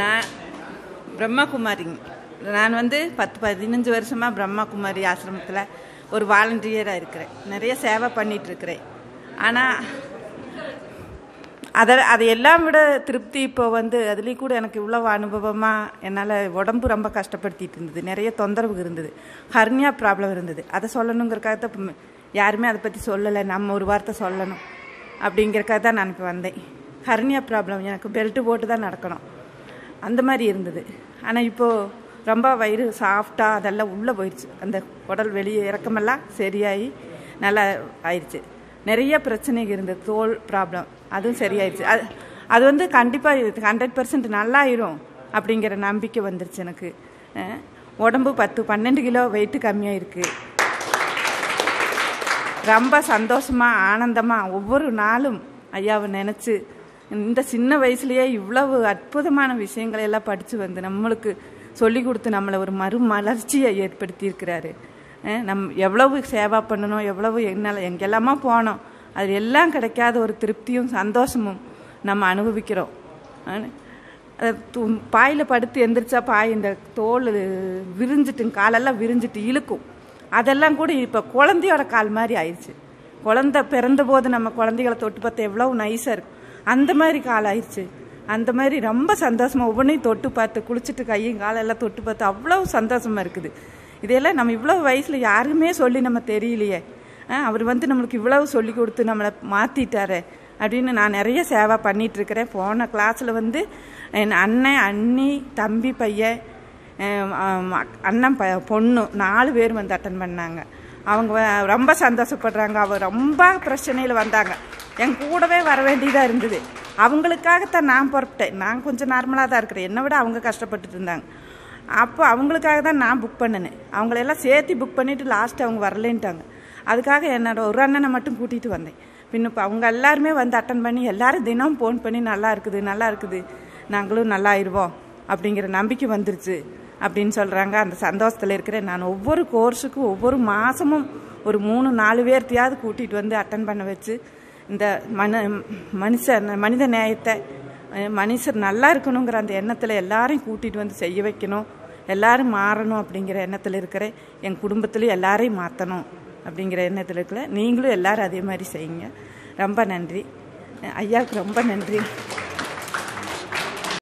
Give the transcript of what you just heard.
நான் பிரம்மகுமாரிங்க நான் வந்து பத்து பதினஞ்சு வருஷமாக பிரம்மகுமாரி ஆசிரமத்தில் ஒரு வாலண்டியராக இருக்கிறேன். நிறைய சேவை பண்ணிகிட்ருக்கிறேன் ஆனால் அதை அதை எல்லாம் விட திருப்தி இப்போ வந்து அதுலேயும் கூட எனக்கு இவ்வளோ அனுபவமாக என்னால் உடம்பு ரொம்ப கஷ்டப்படுத்திட்டு இருந்தது. நிறைய தொந்தரவு இருந்தது. ஹர்னியா ப்ராப்ளம் இருந்தது. அதை சொல்லணுங்கிறக்காக தான் யாருமே அதை பற்றி சொல்லலை. நம்ம ஒரு வார்த்தை சொல்லணும். அப்படிங்கிறக்காக தான் நான் இப்போ வந்தேன். ஹர்னியா ப்ராப்ளம் எனக்கு பெல்ட்டு போட்டு தான் நடக்கணும். அந்த மாதிரி இருந்தது. ஆனால் இப்போது ரொம்ப வயிறு சாஃப்டாக அதெல்லாம் உள்ளே போயிடுச்சு அந்த உடல் வெளியே இறக்கமெல்லாம் சரியாகி நல்லா ஆயிடுச்சு நிறைய பிரச்சனைகள் இருந்தது. தோல் ப்ராப்ளம் அதுவும் சரியாயிடுச்சு அது அது வந்து கண்டிப்பாக ஹண்ட்ரட் பர்சன்ட் நல்லாயிரும் அப்படிங்கிற நம்பிக்கை வந்துருச்சு எனக்கு. உடம்பு பத்து பன்னெண்டு கிலோ வெயிட்டு கம்மியாக இருக்குது ரொம்ப சந்தோஷமாக ஆனந்தமாக ஒவ்வொரு நாளும் ஐயாவை நினச்சி இந்த சின்ன வயசுலயே இவ்வளவு அற்புதமான விஷயங்களை எல்லாம் படித்து வந்து நம்மளுக்கு சொல்லி கொடுத்து நம்மளை ஒரு மறுமலர்ச்சியை ஏற்படுத்தி இருக்கிறாரு நம் எவ்வளவு சேவா பண்ணணும் எவ்வளவு என்னால் எங்கெல்லாமா போனோம். அது எல்லாம் கிடைக்காத ஒரு திருப்தியும் சந்தோஷமும் நம்ம அனுபவிக்கிறோம். பாயில் படுத்து எந்திரிச்சா பாய் இந்த தோல் விரிஞ்சிட்டு காலெல்லாம் விரிஞ்சிட்டு இழுக்கும். அதெல்லாம் கூட இப்போ குழந்தையோட கால் மாதிரி ஆயிடுச்சு. குழந்தை பிறந்த போது நம்ம குழந்தைகளை தொட்டு பார்த்தா எவ்வளவு நைஸாக இருக்கும் அந்த மாதிரி கால் ஆயிடுச்சு. அந்த மாதிரி ரொம்ப சந்தோஷமாக ஒவ்வொன்றையும் தொட்டு பார்த்து குளிச்சுட்டு கையும் காலெல்லாம் தொட்டு பார்த்து அவ்வளோ சந்தோஷமாக இருக்குது. இதையெல்லாம் நம்ம இவ்வளோ வயசில் யாருமே சொல்லி நம்ம தெரியலையே. அவர் வந்து நம்மளுக்கு இவ்வளவு சொல்லி கொடுத்து நம்மளை மாற்றிட்டாரு அப்படின்னு நான் நிறைய சேவை பண்ணிகிட்ருக்கிறேன் போன கிளாஸில் வந்து என் அண்ணன் அண்ணி தம்பி பையன் அண்ணன் ப பொண்ணு நாலு பேர் வந்து அட்டன் பண்ணாங்க. அவங்க ரொம்ப சந்தோஷப்படுறாங்க. அவர் ரொம்ப பிரச்சனையில் வந்தாங்க. என் கூடவே வர வேண்டியதாக இருந்தது. அவங்களுக்காகத்தான் நான் புறப்பட்டேன். நான் கொஞ்சம் நார்மலாக தான் இருக்கிறேன். என்னை விட அவங்க கஷ்டப்பட்டுட்டு இருந்தாங்க. அப்போ அவங்களுக்காக தான் நான் புக் பண்ணினேன். அவங்களெல்லாம் சேர்த்து புக் பண்ணிவிட்டு லாஸ்ட்டு அவங்க வரலன்ட்டாங்க. அதுக்காக என்னோட ஒரு அண்ணனை மட்டும் கூட்டிகிட்டு வந்தேன். பின்ன இப்போ அவங்க எல்லாருமே வந்து அட்டன் பண்ணி எல்லாரும் தினம் ஃபோன் பண்ணி நல்லா இருக்குது நல்லா இருக்குது. நாங்களும் நல்லா ஆயிடுவோம் அப்படிங்கிற நம்பிக்கை வந்துருச்சு அப்படின்னு சொல்கிறாங்க அந்த சந்தோஷத்தில் இருக்கிறேன் நான் ஒவ்வொரு கோர்ஸுக்கும் ஒவ்வொரு மாதமும் ஒரு மூணு நாலு பேர்த்தையாவது கூட்டிகிட்டு வந்து அட்டன் பண்ண வச்சு இந்த மன மனுஷன் மனித நேயத்தை மனுஷர் நல்லா இருக்கணுங்கிற அந்த எண்ணத்தில் எல்லாரையும் கூட்டிகிட்டு வந்து செய்ய வைக்கணும். எல்லாரும் மாறணும் அப்படிங்கிற எண்ணத்தில் இருக்கிற என் குடும்பத்துலேயும் எல்லாரையும் மாற்றணும் அப்படிங்கிற எண்ணத்தில் இருக்கிற நீங்களும் எல்லோரும் அதே மாதிரி செய்யுங்க. ரொம்ப நன்றி. ஐயாவுக்கு ரொம்ப நன்றி.